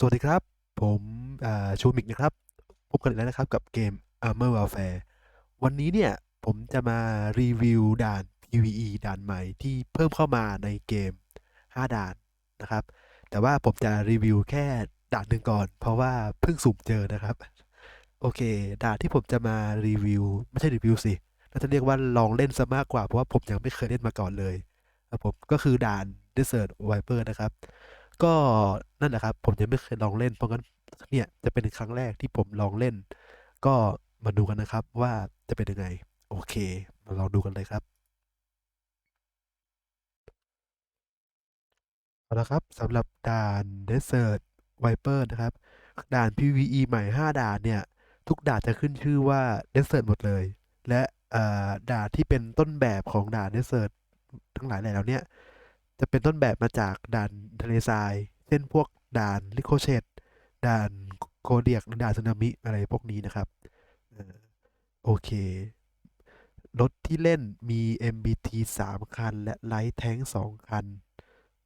สวัสดีครับ ผมชูมิกนะครับ พบกันอีกแล้วนะครับกับเกม Armor Warfare วันนี้เนี่ย ผมจะมารีวิวด่าน PVE ด่านใหม่ที่เพิ่มเข้ามาในเกม 5 ด่านนะครับ แต่ว่าผมจะรีวิวแค่ด่านหนึ่งก่อน เพราะว่าเพิ่งสุ่มเจอนะครับ โอเค ด่านที่ผมจะมารีวิว ไม่ใช่รีวิวสิน่าจะเรียกว่าลองเล่นซะมากกว่าเพราะว่าผมยังไม่เคยเล่นมาก่อนเลยครับผมก็คือด่าน Desert Viper นะครับ ก็นั่นแหละครับ ผมยังไม่เคยลองเล่น เพราะงั้นเนี่ยจะเป็นครั้งแรกที่ผมลองเล่น ก็มาดูกันนะครับว่าจะเป็นยังไง โอเค มาลองดูกันเลยครับเอาละครับสำหรับด่าน Desert Viper นะครับ ด่าน PVE ใหม่ 5 ด่านเนี่ย ทุกด่านจะขึ้นชื่อว่า Desert หมดเลย และอ่าด่านที่เป็นต้นแบบของด่าน Desert ทั้งหลายแหล่เหล่าเนี้ย จะเป็นต้นแบบมาจากด่านทะเลทราย เช่นพวกด่านลิโคเชตด่านโคเดียกด่านสึนามิอะไรพวกนี้นะครับโอเค รถที่เล่นมี MBT 3 คัน และไลท์แท้ง2 คัน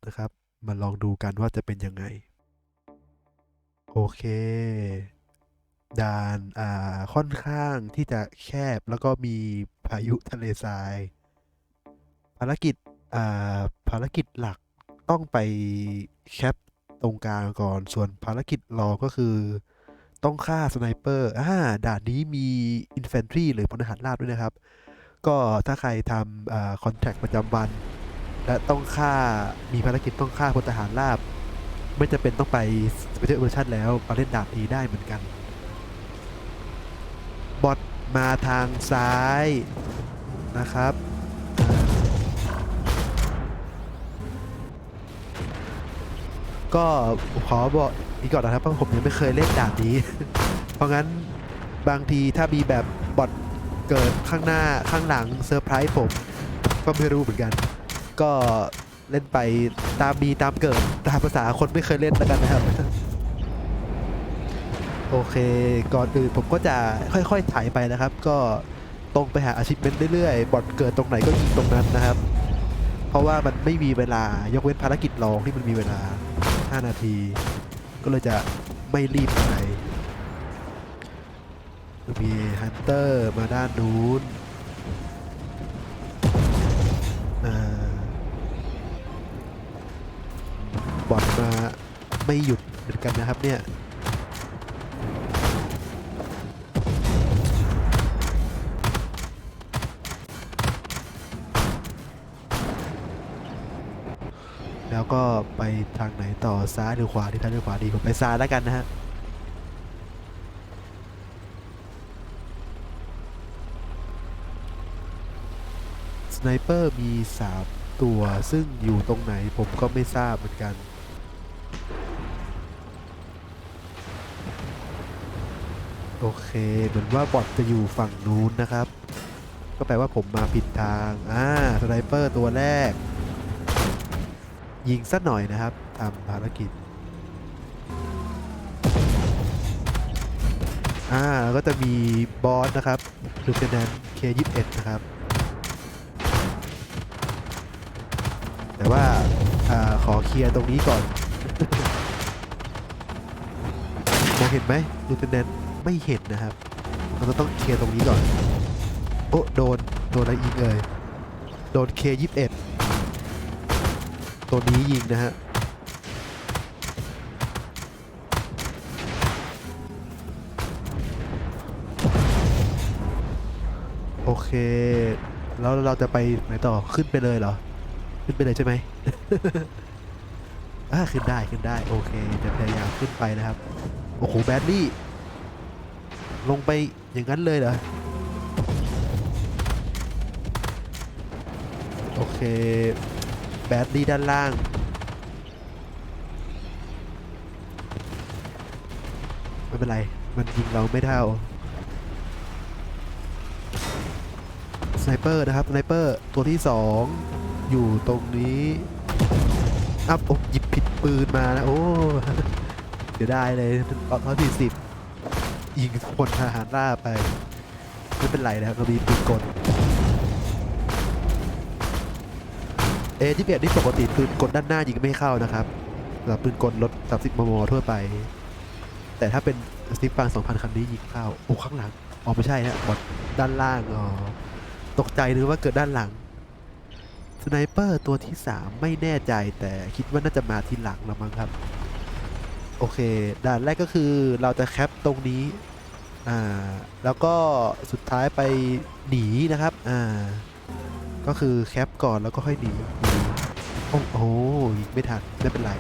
นะครับ มาลองดูกันว่าจะเป็นยังไง โอเคด่านอ่าค่อนข้างที่จะแคบแล้วก็มีพายุทะเลทราย ภารกิจ ภารกิจหลักต้องไปแคปตรงกลางก่อน ส่วนภารกิจรองก็คือต้องฆ่าสไนเปอร์อ่าด่านนี้มีอินแฟนทรีหรือพลทหารราบด้วยนะครับ ก็ถ้าใครทำคอนแทคประจำวัน และต้องฆ่ามีภารกิจต้องฆ่าพลทหารราบ ไม่จำเป็นต้องไป Special Version แล้วมาเล่นด่านนี้ได้เหมือนกัน บอทมาทางซ้ายนะครับ ก็ขอบอกอีกก่อนนะครับเพราะผมยังไม่เคยเล่นด่านนี้ เพราะงั้นบางทีถ้ามีแบบบอทเกิดข้างหน้าข้างหลังเซอร์ไพรส์ผมก็ไม่รู้เหมือนกัน ก็เล่นไปตามมีตามเกิดตามภาษาคนไม่เคยเล่นแล้วกันนะครับ โอเคก่อนอื่นผมก็จะค่อยๆถ่ายไปนะครับ ก็ตรงไปหาอาชีพเมนเรื่อยๆบอทเกิดตรงไหนก็ยิงตรงนั้นนะครับ เพราะว่ามันไม่มีเวลายกเว้นภารกิจรองที่มันมีเวลา 5 นาที ก็เลยจะไม่รีบไปมีฮันเตอร์มาด้านนู้นบอดมาไม่หยุดเหมือนกันนะครับเนี่ย แล้วก็ไปทางไหนต่อซ้ายหรือขวาที่ทางหรือขวาดีผมไปซ้ายแล้วกันนะฮะสไนเปอร์มี 3 ตัวซึ่งอยู่ตรงไหนผมก็ไม่ทราบเหมือนกันโอเคเหมือนว่าบอทจะอยู่ฝั่งนู้นนะครับ ก็แปลว่าผมมาผิดทาง อ่าสไนเปอร์ตัวแรก ยิงสักหน่อยนะครับทำภารกิจอ่าก็จะมีบอสนะครับลูเทนแนน K21 นะครับ แต่ว่าอ่าขอเคลียร์ตรงนี้ก่อนมองเห็นไหมลูเทนแนนไม่เห็นนะครับเราก็ต้องเคลียร์ตรงนี้ก่อนโอ้โดน โดนอะไรยิงเลย โดน K21 ตัวนี้ยิงนะฮะโอเค แล้วเราจะไปไหนต่อขึ้นไปเลยเหรอ ขึ้นไปเลยใช่ไหมอ่าขึ้นได้ขึ้นได้ โอเคจะพยายามขึ้นไปนะครับ โอ้โหแบดดี้ลงไปอย่างนั้นเลยเหรอ โอเค บดดี้ด้านล่าง ไม่เป็นไร มันยิงเราไม่เท่า สไนเปอร์นะครับ สไนเปอร์ตัวที่สองอยู่ตรงนี้อัพโอ้หยิบผิดปืนมานะ โอ้เดี๋ยวได้เลยตอนที่สิบยิงคนทหารราไป ไม่เป็นไรนะครับเรามีปืนกล เอที่เบียดนี่ปกติปืนกดด้านหน้ายิงไม่เข้านะครับสำหรับปืนกลรถ 30 มม ทั่วไป แต่ถ้าเป็นสติฟัง2,000 คันนี้ยิงเข้า โอ้ข้างหลัง อ๋อไม่ใช่นะบอดด้านล่าง อ๋อ ตกใจนึกว่าเกิดด้านหลัง สไนเปอร์ตัวที่ 3 ไม่แน่ใจแต่คิดว่าน่าจะมาทีหลังแล้วมั้งครับ โอเค ด่านแรกก็คือเราจะแคปตรงนี้ อ่า แล้วก็สุดท้ายไปหนีนะครับ อ่า ก็คือแคปก่อนแล้วก็ค่อยหนีโอ้โหยิงไม่ทันไม่เป็นไร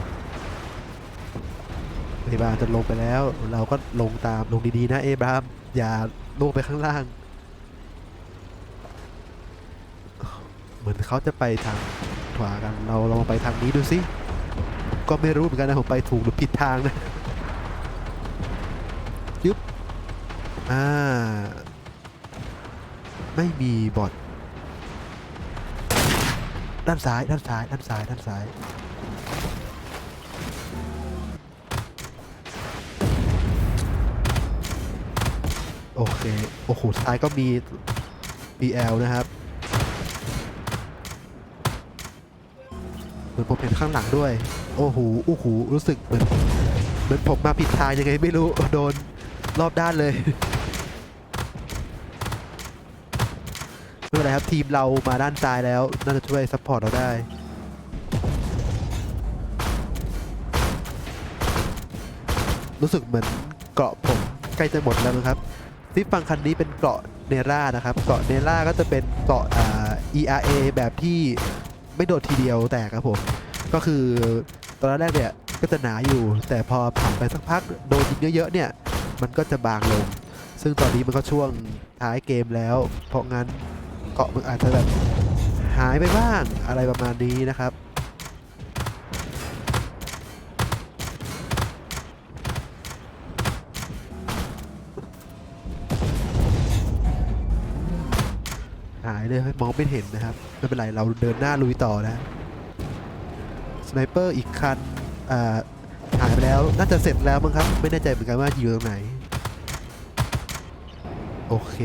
เอบาจะลงไปแล้ว เราก็ลงตามลงดีๆนะเอบรามอย่าลงไปข้างล่าง เหมือนเขาจะไปทางขวากัน เราลองไปทางนี้ดูสิก็ไม่รู้เหมือนกันนะผมไปถูกหรือผิดทางนะยึบอ่าไม่มีบอท ด้านซ้าย ด้านซ้าย ด้านซ้าย ด้านซ้าย โอเค โอ้โหซ้ายก็มี BL นะครับ เหมือนผมเห็นข้างหลังด้วย โอ้โห โอ้โห รู้สึกเหมือน เหมือนผมมาผิดทางยังไงไม่รู้ โดนรอบด้านเลย ไม่เป็นไรครับทีมเรามาด้านซ้ายแล้ว น่าจะช่วยซัพพอร์ตเราได้รู้สึกเหมือนเกราะผมใกล้จะหมดแล้วนะครับที่ฟังคันนี้เป็นเกราะเนร่านะครับ เกราะเนร่าก็จะเป็นเกราะอ่า ERA แบบที่ไม่โดดทีเดียวแตกครับผม ก็คือตอนแรกเนี่ยก็จะหนาอยู่ แต่พอผ่านไปสักพักโดนยิงเยอะๆเนี่ย มันก็จะบางลง ซึ่งตอนนี้มันก็ช่วงท้ายเกมแล้ว เพราะงั้น เกาะมันอาจจะแบบหายไปบ้างอะไรประมาณนี้นะครับหายเลยมองไม่เห็นนะครับ ไม่เป็นไร เราเดินหน้าลุยต่อนะสไนเปอร์อีกคันอ่าหายไปแล้วน่าจะเสร็จแล้วมั้งครับ ไม่แน่ใจเหมือนกันว่าอยู่ตรงไหน โอเค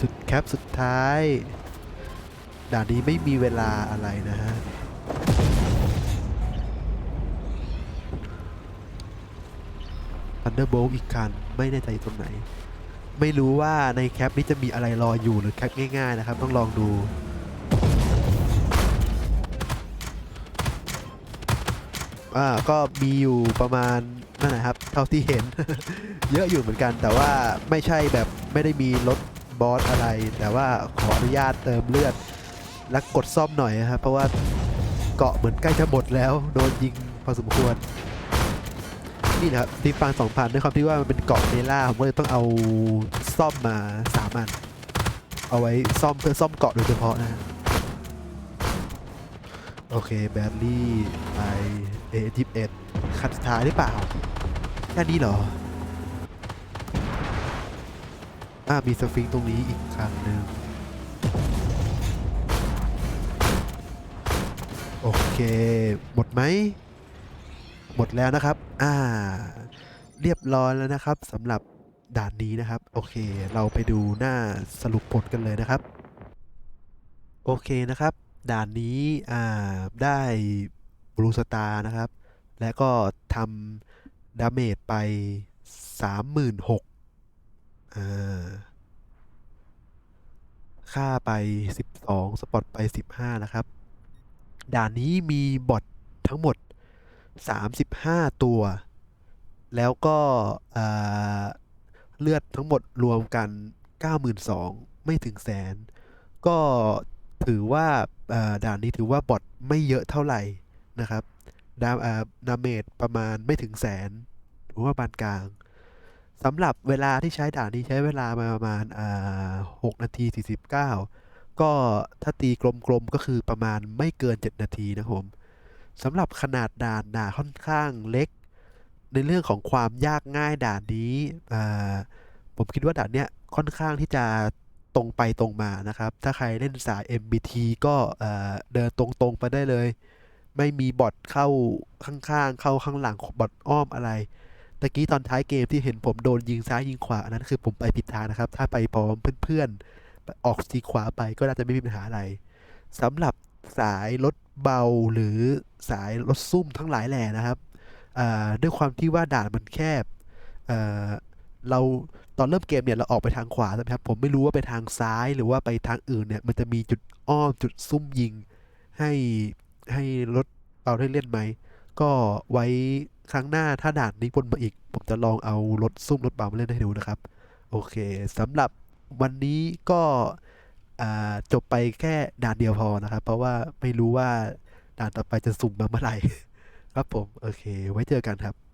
จุดแคปสุดท้าย ด่านนี้ไม่มีเวลาอะไรนะฮะ Thunderbolt อีกคัน ไม่แน่ใจตรงไหน ไม่รู้ว่าในแคปนี้จะมีอะไรรออยู่หรือแคปง่ายๆนะครับ ต้องลองดูอ่าก็มีอยู่ประมาณ นั่นนะครับ เท่าที่เห็น เยอะอยู่เหมือนกัน แต่ว่าไม่ใช่แบบไม่ได้มีรถบอสอะไร แต่ว่าขออนุญาตเติมเลือด และกดซ่อมหน่อยนะครับ เพราะว่าเกาะเหมือนใกล้จะหมดแล้ว โดนยิงพอสมควร นี่นะครับทีฟังสองพันด้วยความที่ว่ามันเป็นเกาะเนล่าผมก็เลยต้องเอาซ่อมมาสามอัน เอาไว้ซ่อมเพื่อซ่อมเกาะโดยเฉพาะนะ โอเคแบตลี่ไปเอทิปเอ็ดคันสุดท้ายหรือเปล่าแค่นี้เหรออ่ามีสฟิงตรงนี้อีกคันหนึ่งโอเค หมดไหม หมดแล้วนะครับ อ่า เรียบร้อยแล้วนะครับสำหรับด่านนี้นะครับ โอเค เราไปดูหน้าสรุปผลกันเลยนะครับ โอเคนะครับ ด่านนี้ได้บลูสตาร์นะครับ และก็ทำดาเมจไป 36,000อ่าค่าไป 12 สปอตไป 15 นะครับ ด่านนี้มีบอททั้งหมด 35 ตัว แล้วก็เลือดทั้งหมดรวมกัน 92,000 ไม่ถึงแสน ก็ถือว่า ด่านนี้ถือว่าบอทไม่เยอะเท่าไหร่นะครับดาอ่าดาเมจประมาณไม่ถึงแสนหรือว่าปานกลางสำหรับเวลาที่ใช้ด่านนี้ใช้เวลามาประมาณอ่า6นาที 49 ก็ถ้าตีกลมๆก็คือประมาณไม่เกิน 7 นาทีนะครับผมสำหรับขนาดด่านด่านค่อนข้างเล็ก ในเรื่องของความยากง่ายด่านนี้ผมคิดว่าด่านเนี้ยค่อนข้างที่จะ ตรงไปตรงมานะครับ ถ้าใครเล่นสาย MBT ก็เดินตรงๆไปได้เลย ไม่มีบอทเข้าข้างๆ เข้าข้างหลังบอทอ้อมอะไรตะกี้ตอนท้ายเกมที่เห็นผมโดนยิงซ้ายยิงขวาอันนั้นคือผมไปผิดทางนะครับ ถ้าไปพร้อมเพื่อนๆ ออกสีขวาไปก็น่าจะไม่มีปัญหาอะไรสำหรับสายรถเบาหรือสายรถซุ่มทั้งหลายแหล่นะครับด้วยความที่ว่าด่านมันแคบเเรา ตอนเริ่มเกมเนี่ยเราออกไปทางขวาใช่ไหมครับผมไม่รู้ว่าไปทางซ้ายหรือว่าไปทางอื่นเนี่ยมันจะมีจุดอ้อมจุดซุ่มยิง ให้ให้รถเราได้เล่นไหมก็ไว้ครั้งหน้าถ้าด่านนี้วนมาอีก ผมจะลองเอารถซุ่มรถเบามาเล่นให้ดูนะครับ โอเคสำหรับวันนี้ก็จบไปแค่ด่านเดียวพอนะครับ เพราะว่าไม่รู้ว่าด่านต่อไปจะสุ่มมาเมื่อไหร่ ครับผม โอเค ไว้เจอกันครับ